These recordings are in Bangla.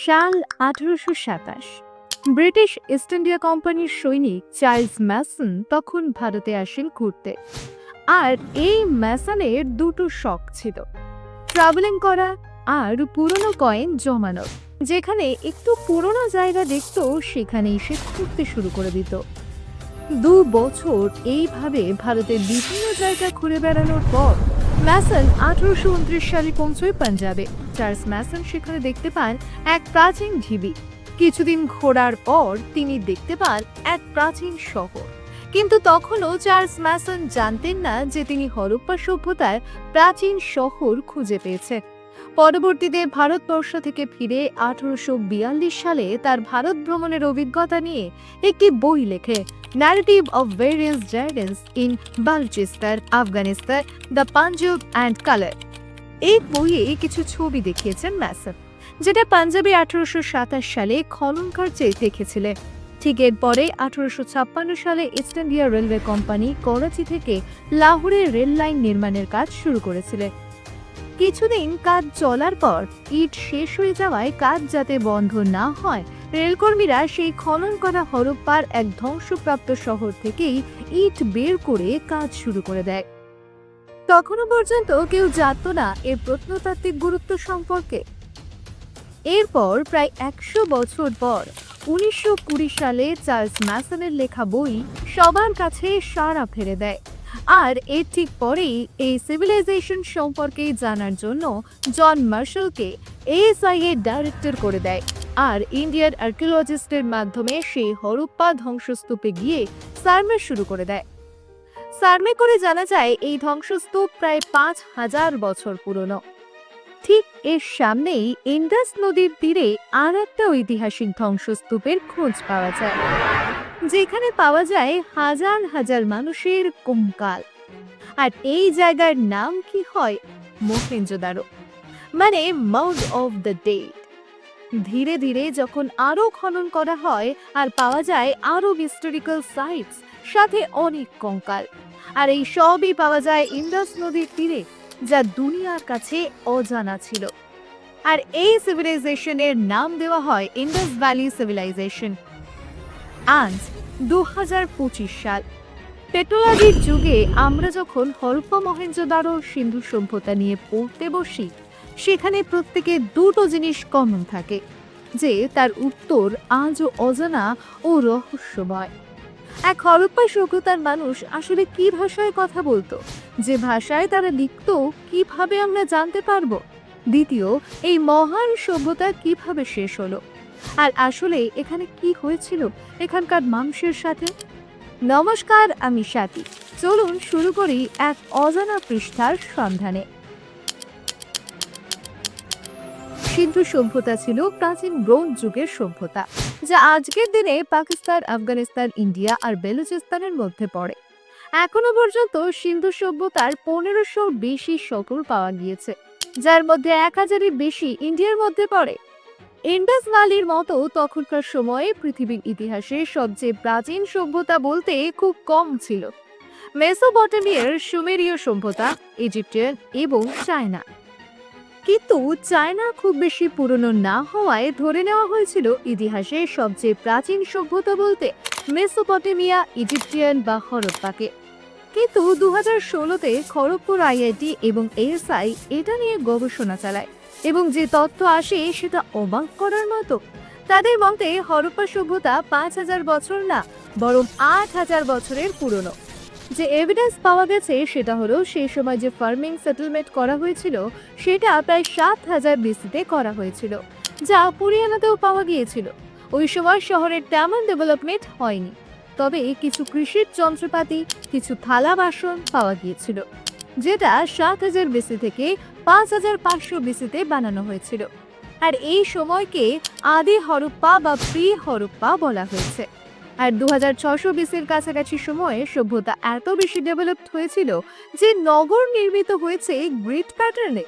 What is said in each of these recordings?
সাল আঠারোশো সাতাশ। ব্রিটিশ ইস্ট ইন্ডিয়া কোম্পানির সৈনিক চার্লস ম্যাসন তখন ভারতে আসেন ঘুরতে। আর এই ম্যাসনের দুটো শখ ছিল, ট্রাভেলিং করা আর পুরনো কয়েন জমানো। যেখানে একটু পুরনো জায়গা দেখতো সেখানে এসে ঘুরতে শুরু করে দিত। দু বছর এইভাবে ভারতের বিভিন্ন জায়গা ঘুরে বেড়ানোর পর ম্যাসন আঠারোশো উনত্রিশ সালে পৌঁছয় পাঞ্জাবে। চার্লস ম্যাসন সেখানে দেখতে পান এক প্রাচীন ঢিবি। কিছুদিন ঘোরার পর তিনি দেখতে পান এক প্রাচীন শহর। কিন্তু তখনও চার্লস ম্যাসন জানতেন না যে তিনি হরপ্পা সভ্যতার প্রাচীন শহর খুঁজে পেয়েছে পরবর্তীতে ভারতবর্ষ থেকে ফিরে আঠারোশো বিয়াল্লিশ সালে তার ভারত ভ্রমণের অভিজ্ঞতা নিয়ে একটি বই লেখে narrative of various journeys in Balochistan Afghanistan the Punjab and Kalat এই বইয়ে কিছু ছবি দেখিয়েছেন ম্যাসন যেটা পাঞ্জাবে আঠারোশো সাতাশ সালে খননকার চেয়ে দেখেছিলেন ঠিক এরপরে আঠারোশো ছাপ্পান্ন সালে East India railway company Karachi থেকে লাহোরে রেল লাইন নির্মাণের কাজ শুরু করেছিলেন কিছুদিন কাজ চলার পর ইট শেষ হয়ে যাওয়ায় কাজ যাতে বন্ধ না হয়, রেলকর্মীরা সেই খনন করা হরপ্পার এক ধ্বংসপ্রাপ্ত শহর থেকেই ইট বের করে কাজ শুরু করে দেয়। তখনও পর্যন্ত কেউ জানতো না এর প্রত্নতাত্ত্বিক গুরুত্ব সম্পর্কে। এরপর প্রায় একশো বছর পর উনিশশো কুড়ি সালে চার্লস ম্যাসনের লেখা বই সবার কাছে সাড়া ফেলে দেয়। আর এর ঠিক পরেই এই সিভিলাইজেশন সম্পর্কে জানার জন্য জন মার্শালকে এএসআই এর ডাইরেক্টর করে দেয়। আর ইন্ডিয়ার আর্কিওলজিস্টের মাধ্যমে সেই হরপ্পা ধ্বংসস্তূপে গিয়ে সার্ভে শুরু করে দেয়। সার্ভে করে জানা যায়, এই ধ্বংসস্তূপ প্রায় পাঁচ হাজার বছর পুরনো। ঠিক এর সামনেই ইন্দাস নদীর তীরে আর একটা ঐতিহাসিক ধ্বংসস্তূপের খোঁজ পাওয়া যায়, যেখানে পাওয়া যায় হাজার হাজার মানুষের কঙ্কাল। আর এই জায়গার নাম কি হয়? মোহেঞ্জোদারো মানে মাউথ অফ দ্য ডেড। ধীরে ধীরে যখন আরও খনন করা হয়, আর পাওয়া যায় আরও হিস্টোরিক্যাল সাইটস সাথে অনেক কঙ্কাল। আর এই সবই পাওয়া যায় ইন্দাস নদীর তীরে, যা দুনিয়ার কাছে অজানা ছিল। আর এই সিভিলাইজেশনের নাম দেওয়া হয় ইন্দাস ভ্যালি সিভিলাইজেশন। আজ দু পঁচিশ সাল। টেকনোলজির যুগে আমরা যখন হরপ্পা মহেঞ্জোদারো সিন্ধু সভ্যতা নিয়ে পড়তে বসি, সেখানে প্রত্যেকে দুটো জিনিস কমন থাকে, যে তার উত্তর আজও অজানা ও রহস্যময়। এক হরপ্পা সভ্যতার মানুষ আসলে কি ভাষায় কথা বলতো? যে ভাষায় তারা লিখত, কীভাবে আমরা জানতে পারব? দ্বিতীয়, এই মহান সভ্যতা কীভাবে শেষ হলো? আর আসলে এখানে কি হয়েছিল এখানকার মানুষের সাথে? নমস্কার, আমি স্বাতী। চলুন শুরু করি এক অজানা পৃষ্ঠার সন্ধানে। সিন্ধু সভ্যতা ছিল প্রাচীন ব্রোঞ্জ যুগের সভ্যতা যা আজকের দিনে পাকিস্তান, আফগানিস্তান, ইন্ডিয়া আর বেলুচিস্তানের মধ্যে পড়ে। এখনও পর্যন্ত সিন্ধু সভ্যতার পনেরোশো বেশি শকল পাওয়া গিয়েছে, যার মধ্যে এক হাজারের বেশি ইন্ডিয়ার মধ্যে পড়ে। ইন্ডাস ভ্যালির মতো তখনকার সময়ে পৃথিবীর ইতিহাসে সবচেয়ে প্রাচীন সভ্যতা বলতে খুব কম ছিল। মেসোপটেমিয়ার সুমেরীয় সভ্যতা ইজিপ্টিয়ান এবং চায়না। কিন্তু চায়না খুব বেশি পুরনো না হওয়ায় ধরে নেওয়া হয়েছিল ইতিহাসে সবচেয়ে প্রাচীন সভ্যতা বলতে মেসোপটেমিয়া, ইজিপ্টিয়ান বা হরপ্পাকে। কিন্তু দু হাজার ষোলোতে খড়গপুর আইআইটি এবং এএসআই এটা নিয়ে গবেষণা চালায় এবং যে তথ্য আসে সেটা অবাক করার মতো। তাদের মতে হরপ্পা সভ্যতা পাঁচ হাজার বছর না, বরং আট হাজার বছরের পুরনো। যে এভিডেন্স পাওয়া গেছে সেটা হলো সেই সময় যে ফার্মিং সেটেলমেন্ট করা হয়েছিল, সেটা প্রায় সাত হাজার বিসিতে করা হয়েছিল, যা পুরিয়ানাতেও পাওয়া গিয়েছিল। ওই সময় শহরের তেমন ডেভেলপমেন্ট হয়নি, তবে কিছু কৃষির যন্ত্রপাতি, কিছু থালা বাসন পাওয়া গিয়েছিল, যেটা সাত হাজার বিসি থেকে পাঁচ হাজার পাঁচশো বিসিতে বানানো হয়েছিল। আর এই সময়কে আদি হরপ্পা বা প্রি হরপ্পা বলা হয়েছে। আর দু হাজার ছশো বিসির কাছাকাছি সময়ে সভ্যতা এত বেশি ডেভেলপড হয়েছিল যে নগর নির্মিত হয়েছে গ্রিড প্যাটার্নে।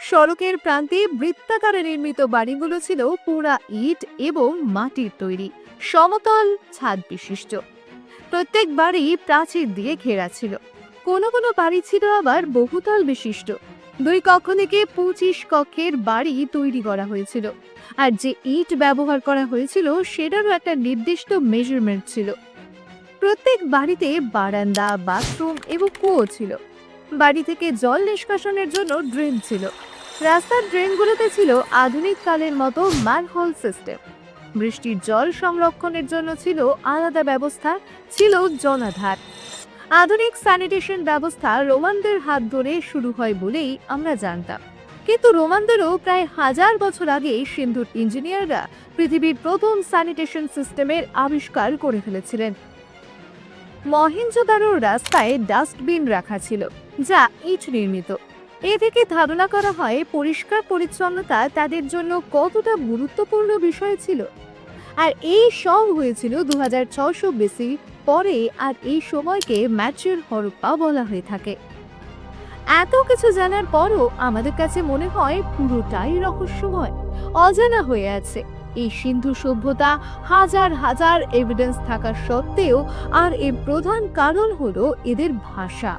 সড়কের প্রান্তে বৃত্তাকারে নির্মিত বাড়িগুলো ছিল পুরা ইট এবং মাটির তৈরি, সমতল ছাদ বিশিষ্ট। প্রত্যেক বাড়ি প্রাচীর দিয়ে ঘেরা ছিল। কোনো কোনো বাড়ি ছিল আবার বহুতল বিশিষ্ট। দুই কক্ষ থেকে পঁচিশ কক্ষের বাড়ি তৈরি করা হয়েছিল। আর যে ইট ব্যবহার করা হয়েছিল, সেটারও একটা নির্দিষ্ট মেজারমেন্ট ছিল। প্রত্যেক বাড়িতে বারান্দা বাথরুম এবং কুয়ো ছিল। বাড়ি থেকে জল নিষ্কাশনের জন্য ড্রেন ছিল। রাস্তার ড্রেনগুলোতে ছিল আধুনিক কালের মতো ম্যানহোল সিস্টেম বৃষ্টির জল সংরক্ষণের জন্য ছিল আলাদা ব্যবস্থা, ছিল জনাধার আধুনিক স্যানিটেশন ব্যবস্থা রোমানদের হাত ধরে শুরু হয় বলেই আমরা জানতাম। কিন্তু রোমানদেরও প্রায় হাজার বছর আগে সিন্ধুর ইঞ্জিনিয়াররা পৃথিবীর প্রথম স্যানিটেশন সিস্টেমের আবিষ্কার করে ফেলেছিলেন। মহেঞ্জোদারোর রাস্তায় ডাস্টবিন রাখা ছিল, যা ইট নির্মিত। এ থেকে ধারণা করা হয়, পরিষ্কার পরিচ্ছন্নতা তাদের জন্য কতটা গুরুত্বপূর্ণ বিষয় ছিল। আর এই সব হয়েছিল দু হাজার ছশো বেসি পরে আর এই সময়কে ম্যাচুর হরপ্পা বলা হয়ে থাকে। এত কিছু জানার পরও আমাদের কাছে মনে হয় পুরোটাই রহস্যময়, অজানা হয়ে আছে। এই সিন্ধু সভ্যতা হাজার হাজার এভিডেন্স থাকা সত্ত্বেও আর এর প্রধান কারণ হলো এদের ভাষা।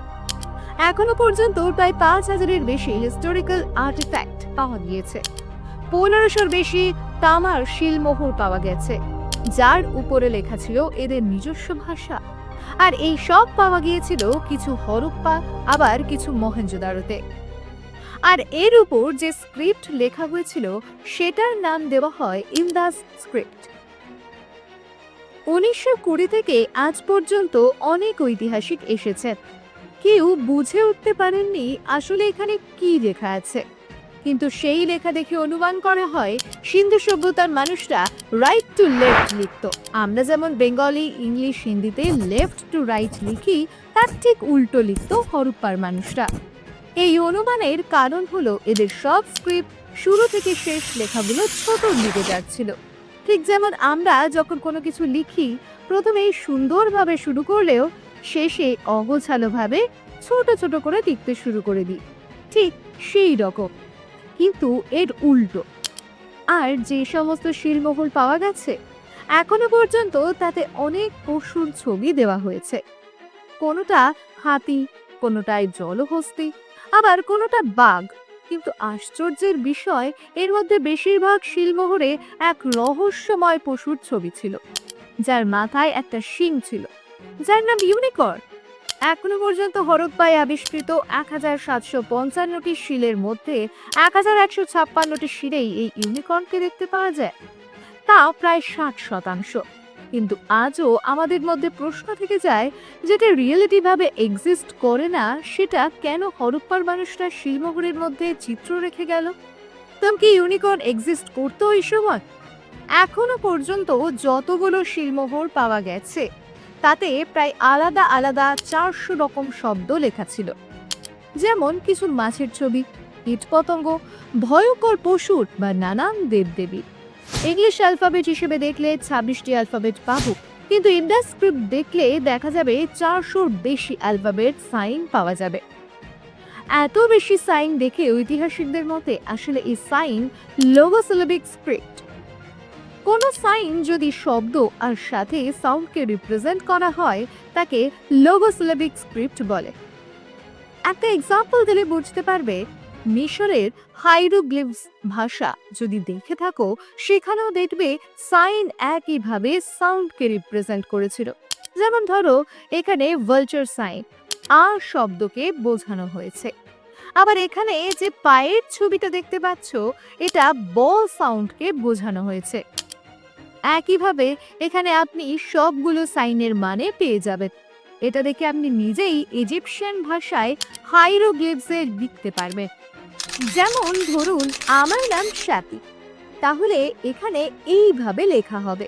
এখনও পর্যন্ত প্রায় পাঁচ হাজারের বেশি হিস্টোরিক্যাল আর্টিফ্যাক্ট পাওয়া গিয়েছে। পনেরোশোর বেশি তামার শিলমোহর পাওয়া গেছে। যার উপরে লেখা ছিল এদের নিজস্ব ভাষা। আর এই সব পাওয়া গিয়েছিল কিছু হরপ্পা, আবার কিছু মহেঞ্জোদারোতে। আর এর উপর যে স্ক্রিপ্ট লেখা হয়েছিল, সেটার নাম দেওয়া হয় ইন্দাস স্ক্রিপ্ট। উনিশশো কুড়ি থেকে আজ পর্যন্ত অনেক ঐতিহাসিক এসেছেন কেউ বুঝে উঠতে পারেননি আসলে এখানে কি লেখা আছে। কিন্তু সেই লেখা দেখে অনুমান করা হয়, সিন্ধু সভ্যতার মানুষরা রাইট টু লেফট লিখত। আমরা যেমন বেঙ্গলি, ইংলিশ, হিন্দিতে লেফট টু রাইট লিখি, তার ঠিক উল্টো লিখত হরপ্পার মানুষরা। এই অনুমানের কারণ হলো এদের সব স্ক্রিপ্ট শুরু থেকে শেষ লেখাগুলো ছোট দিকে যাচ্ছিল। ঠিক যেমন আমরা যখন কোনো কিছু লিখি, প্রথমেই সুন্দরভাবে শুরু করলেও শেষে অগোছালোভাবে ছোট ছোট করে লিখতে শুরু করে দিই। ঠিক সেই রকম। কিন্তু এর উল্টো। আর যে সমস্ত শিলমোহর পাওয়া গেছে, এখনও পর্যন্ত তাতে অনেক পশুর ছবি দেওয়া হয়েছে। কোনোটা হাতি কোনোটায় জলহস্তি, আবার কোনোটা বাঘ। কিন্তু আশ্চর্যের বিষয়, এর মধ্যে বেশিরভাগ শিলমোহরে এক রহস্যময় পশুর ছবি ছিল, যার মাথায় একটা শিং ছিল, যার নাম ইউনিকর্ন। এখনও পর্যন্ত হরপ্পায় আবিষ্কৃত এক হাজার সাতশো পঞ্চান্নটি শিলের মধ্যে এক হাজার একশো ছাপ্পান্নটি শিলেই এই ইউনিকর্নকে দেখতে পাওয়া যায়। তা প্রায় ষাট শতাংশ। কিন্তু আজও আমাদের মধ্যে প্রশ্ন থেকে যায় যেটা রিয়েলিটি ভাবে এক্সিস্ট করে না, সেটা কেন হরপ্পার মানুষরা শিলমোহরের মধ্যে চিত্র রেখে গেল? তবে কি ইউনিকর্ন এক্সিস্ট করতো ওই সময়? এখনও পর্যন্ত যতগুলো শিলমোহর পাওয়া গেছে তাতে প্রায় আলাদা আলাদা চারশো রকম শব্দ লেখা ছিল। যেমন কিছু মাছের ছবি, কীটপতঙ্গ, ভয়ঙ্কর পশুর বা নানান দেবদেবী। ইংলিশ অ্যালফাবেট হিসেবে দেখলে ছাব্বিশটি অ্যালফাবেট পাবো, কিন্তু ইন্ডাস স্ক্রিপ্ট দেখলে দেখা যাবে চারশোর বেশি অ্যালফাবেট সাইন পাওয়া যাবে। এত বেশি সাইন দেখে ঐতিহাসিকদের মতে আসলে এই সাইন লোগোসিলেবিক স্ক্রিপ্ট কোনো সাইন যদি শব্দ আর সাথে সাউন্ডকে রিপ্রেজেন্ট করা হয়, তাকে লোগোসিলেবিক স্ক্রিপ্ট বলে। একটা এক্সাম্পল দিলে বুঝতে পারবে, মিশরের হাইরোগ্লিভস ভাষা যদি দেখে থাকো, সেখানেও দেখবে সাইন একইভাবে সাউন্ডকে রিপ্রেজেন্ট করেছিল। যেমন ধরো, এখানে ভালচার সাইন আ শব্দকে বোঝানো হয়েছে। আবার এখানে যে পায়ের ছবিটা দেখতে পাচ্ছ, এটা ব সাউন্ডকে বোঝানো হয়েছে। একইভাবে এখানে আপনি সবগুলো সাইনের মানে পেয়ে যাবেন। এটা দেখে আপনি নিজেই ইজিপশিয়ান ভাষায় হাইরোগ্লিভসে লিখতে পারবেন। যেমন ধরুন, আমার নাম শ্যাপি। তাহলে এখানে এইভাবে লেখা হবে।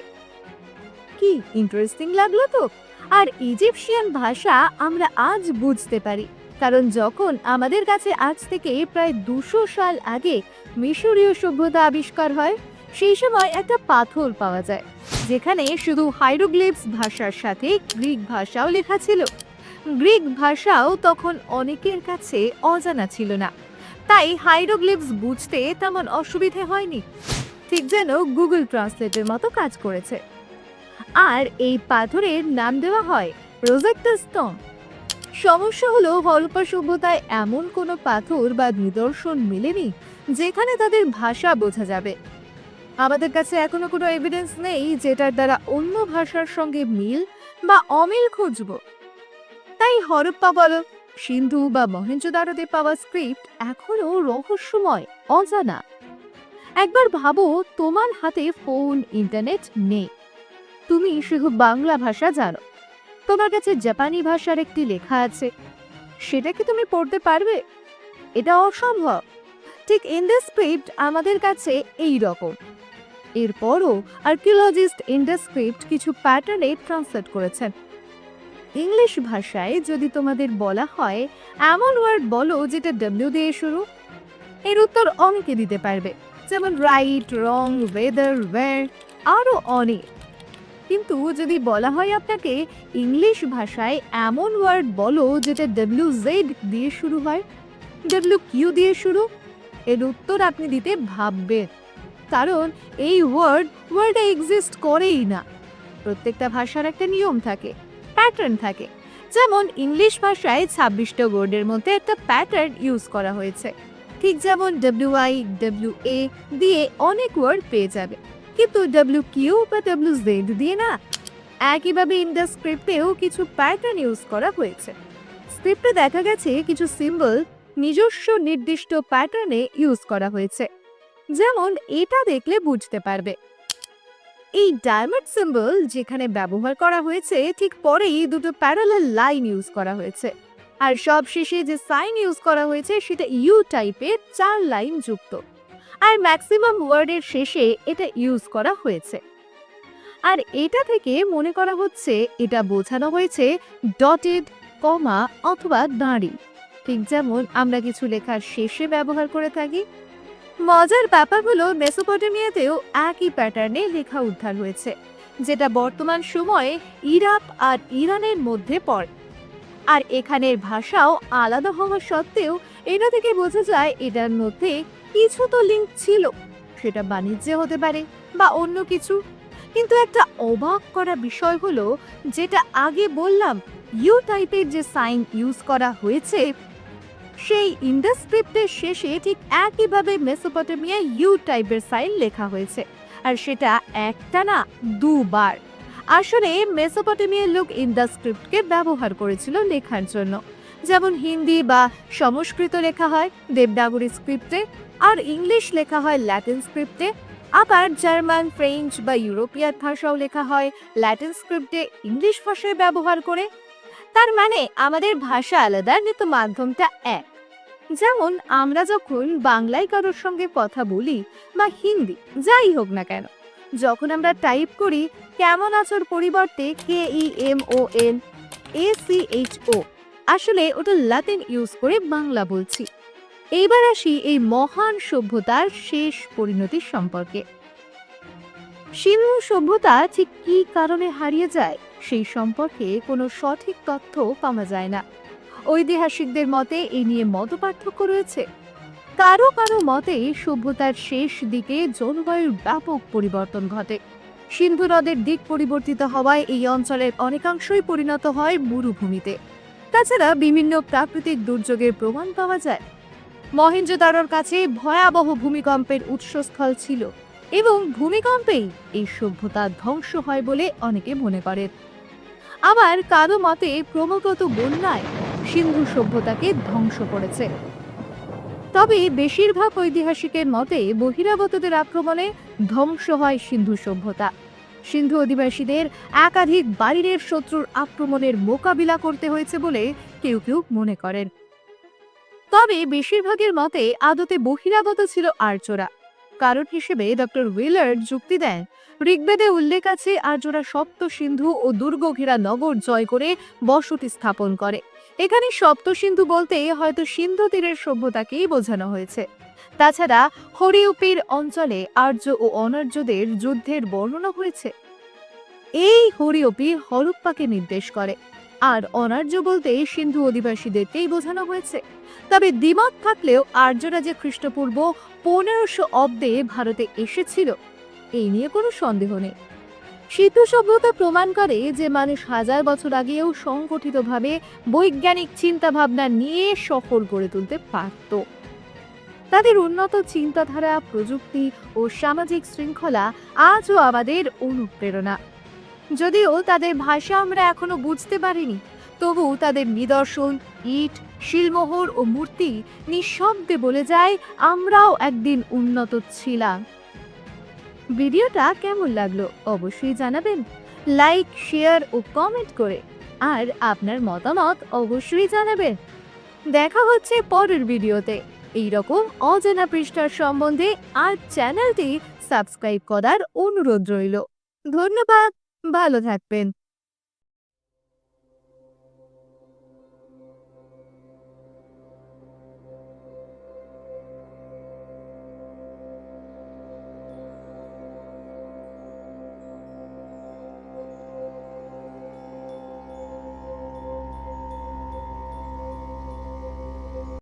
কি ইন্টারেস্টিং লাগল তো? আর ইজিপশিয়ান ভাষা আমরা আজ বুঝতে পারি। কারণ যখন আমাদের কাছে আজ থেকে প্রায় দুশো সাল আগে মিশরীয় সভ্যতা আবিষ্কার হয়, সেই সময় একটা পাথর পাওয়া যায়, যেখানে শুধু হাইরোগ্লিভস ভাষার সাথে গ্রিক ভাষাও লেখা ছিল। গ্রিক ভাষাও তখন অনেকের কাছে অজানা ছিল না। তাই হাইরোগ্লিভস বুঝতে তেমন অসুবিধে হয়নি। ঠিক যেন গুগল ট্রান্সলেটের মতো কাজ করেছে। আর এই পাথরের নাম দেওয়া হয় প্রোজেক্টার সমস্যা হলো হরপ্পা সভ্যতায় এমন কোনো পাথর বা নিদর্শন মেলেনি যেখানে তাদের ভাষা বোঝা যাবে। আমাদের কাছে এখনও কোনো এভিডেন্স নেই যেটার দ্বারা অন্য ভাষার সঙ্গে মিল বা অমিল খুঁজব। তাই হরপ্পা বলো, সিন্ধু বা মহেঞ্জোদারোতে পাওয়া স্ক্রিপ্ট এখনও রহস্যময়, অজানা। একবার ভাবো, তোমার হাতে ফোন ইন্টারনেট নেই। তুমি শুধু বাংলা ভাষা জানো। তোমার কাছে জাপানি ভাষার একটি লেখা আছে। সেটা কি তুমি পড়তে পারবে? এটা অসম্ভব। ঠিক ইন দ্য স্ক্রিপ্ট আমাদের কাছে এই রকম। এরপরও আর্কিওলজিস্ট ইন দ্য স্ক্রিপ্ট কিছু প্যাটার্নে ট্রান্সলেট করেছেন। ইংলিশ ভাষায় যদি তোমাদের বলা হয়, এমন ওয়ার্ড বলো যেটা ডব্লিউ দিয়ে শুরু। এর উত্তর অনেকে দিতে পারবে। যেমন রাইট রং ওয়েদার ওয়্যার আরও অনেক। কিন্তু যদি বলা হয় আপনাকে, ইংলিশ ভাষায় এমন ওয়ার্ড বলো যেটা ডব্লিউ জেড দিয়ে শুরু হয় ডব্লিউ কিউ দিয়ে শুরু, এর উত্তর আপনি দিতে ভাববেন। কারণ এই ওয়ার্ড ওয়ার্ডে এক্সিস্ট করেই না। প্রত্যেকটা ভাষার একটা নিয়ম থাকে প্যাটার্ন থাকে। যেমন ইংলিশ ভাষায় ছাব্বিশটা ওয়ার্ডের মধ্যে একটা প্যাটার্ন ইউজ করা হয়েছে। ঠিক যেমন ডব্লিউ আই ডব্লিউ এ দিয়ে অনেক ওয়ার্ড পেয়ে যাবে। কিন্তু ডব্লিউ কিউ বা ডব্লিউ জেড দিয়ে না একইভাবে ইন স্ক্রিপ্টেও কিছু প্যাটার্ন ইউজ করা হয়েছে। স্ক্রিপ্টে দেখা গেছে কিছু সিম্বল নিজস্ব নির্দিষ্ট প্যাটার্নে ইউজ করা হয়েছে। যেমন এটা দেখলে বুঝতে পারবে। এই ডায়মন্ড সিম্বল যেখানে ব্যবহার করা হয়েছে, ঠিক পরেই দুটো প্যারালাল লাইন ইউজ করা হয়েছে। আর সব শেষে যে সাইন ইউজ করা হয়েছে, সেটা ইউ টাইপের চার লাইন যুক্ত। আর ম্যাক্সিমাম ওয়ার্ডের শেষে এটা ইউজ করা হয়েছে। আর এটা থেকে মনে করা হচ্ছে এটা বোঝানো হয়েছে ডটেড কমা অথবা দাঁড়ি। ঠিক যেমন আমরা কিছু লেখার শেষে ব্যবহার করে থাকি। মজার ব্যাপার হলো মেসোপটেমিয়াতেও একই প্যাটার্নে লেখা উদ্ধার হয়েছে, যেটা বর্তমান সময়ে ইরাক আর ইরানের মধ্যে পড়ে। আর এখানের ভাষাও আলাদা হওয়া সত্ত্বেও এটা থেকে বোঝা যায় এটার মধ্যে কিছু তো লিঙ্ক ছিল। সেটা বাণিজ্যে হতে পারে বা অন্য কিছু। কিন্তু একটা অবাক করা বিষয় হলো, যেটা আগে বললাম ইউ টাইপের যে সাইন ইউজ করা হয়েছে, সেই ইন্ডাস্ক্রিপ্টের শেষে ঠিক একইভাবে মেসোপটেমিয়া ইউ টাইপের সাইন লেখা হয়েছে। আর সেটা একটা না, দুবার। আসলে মেসোপটেমিয়ার লোক ইন্ডাস্ক্রিপ্টকে ব্যবহার করেছিল লেখার জন্য। যেমন হিন্দি বা সংস্কৃত লেখা হয় দেবনাগরী স্ক্রিপ্টে, আর ইংলিশ লেখা হয় ল্যাটিন স্ক্রিপ্টে, আবার জার্মান, ফ্রেঞ্চ বা ইউরোপিয়ান ভাষাও লেখা হয় ল্যাটিন স্ক্রিপ্টে ইংলিশ ভাষায় ব্যবহার করে। তার মানে আমাদের ভাষা আলাদা কিন্তু মাধ্যমটা এক। যেমন আমরা যখন বাংলায় কারোর সঙ্গে কথা বলি বা হিন্দি, যাই হোক না কেন, যখন আমরা টাইপ করি, কেমন আছোর পরিবর্তে K E M O N, A C H O আসলে ওটা লাতিন ইউজ করে বাংলা বলছি। এইবার আসি এই মহান সভ্যতার শেষ পরিণতির সম্পর্কে। সিন্ধু সভ্যতা ঠিক কী কারণে হারিয়ে যায় সেই সম্পর্কে কোনো সঠিক তথ্য পাওয়া যায় না। ঐতিহাসিকদের মতে এই নিয়ে মতপার্থক্য রয়েছে। কারও কারও মতে সভ্যতার শেষ দিকে জলবায়ুর ব্যাপক পরিবর্তন ঘটে। সিন্ধু নদের দিক পরিবর্তিত হওয়ায় এই অঞ্চলের অনেকাংশই পরিণত হয় মরুভূমিতে। তাছাড়া বিভিন্ন প্রাকৃতিক দুর্যোগের প্রমাণ পাওয়া যায়। মহেঞ্জোদারোর কাছে ভয়াবহ ভূমিকম্পের উৎসস্থল ছিল এবং ভূমিকম্পেই এই সভ্যতা ধ্বংস হয় বলে অনেকে মনে করেন। আবার কারও মতে ক্রমাগত বন্যায় সিন্ধু সভ্যতাকে ধ্বংস করেছে। তবে বেশিরভাগ ঐতিহাসিকের মতে বহিরাগতদের আক্রমণে ধ্বংস হয় সিন্ধু সভ্যতা। সিন্ধু অধিবাসীদের একাধিক বাইরের শত্রুর আক্রমণের মোকাবিলা করতে হয়েছে বলে কেউ কেউ মনে করেন। তবে বেশিরভাগের মতে আদতে বহিরাগত ছিল আর্যরা। কারণ হিসেবে ডক্টর উইলার্ড যুক্তি দেন, ঋগ্বেদে উল্লেখ আছে আর্যরা সপ্ত সিন্ধু ও দুর্গ ঘেরা নগর জয় করে বসতি স্থাপন করে। এখানে সপ্ত সিন্ধু বলতে হয়তো সিন্ধু তীরের সভ্যতাকেই বোঝানো হয়েছে। তাছাড়া হরিউপির অঞ্চলে আর্য ও অনার্যদের যুদ্ধের বর্ণনা হয়েছে। এই হরিউপি হরপ্পাকে নির্দেশ করে, আর অনার্য বলতে সিন্ধু অধিবাসীদেরকেই বোঝানো হয়েছে। তবে দ্বিমত থাকলেও আর্যরা যে খ্রিস্টপূর্ব পনেরোশো অব্দে ভারতে এসেছিল, এই নিয়ে কোনো সন্দেহ নেই। সিন্ধু সভ্যতা প্রমাণ করে যে মানুষ হাজার বছর আগেও সংগঠিতভাবে বৈজ্ঞানিক চিন্তাভাবনা নিয়ে সফল গড়ে তুলতে পারত। তাদের উন্নত চিন্তাধারা, প্রযুক্তি ও সামাজিক শৃঙ্খলা আজও আমাদের অনুপ্রেরণা। যদিও তাদের ভাষা আমরা এখনও বুঝতে পারিনি, তবু তাদের নিদর্শন, ইট, শিলমোহর ও মূর্তি নিঃশব্দে বলে যায়, আমরাও একদিন উন্নত ছিলাম। ভিডিওটা কেমন লাগল অবশ্যই জানাবেন। লাইক, শেয়ার ও কমেন্ট করে। আর আপনার মতামত অবশ্যই জানাবেন। দেখা হচ্ছে পরের ভিডিওতে। এইরকম অজানা পৃষ্ঠার সম্বন্ধে আর চ্যানেলটি সাবস্ক্রাইব করার অনুরোধ রইল। ধন্যবাদ, ভালো থাকবেন।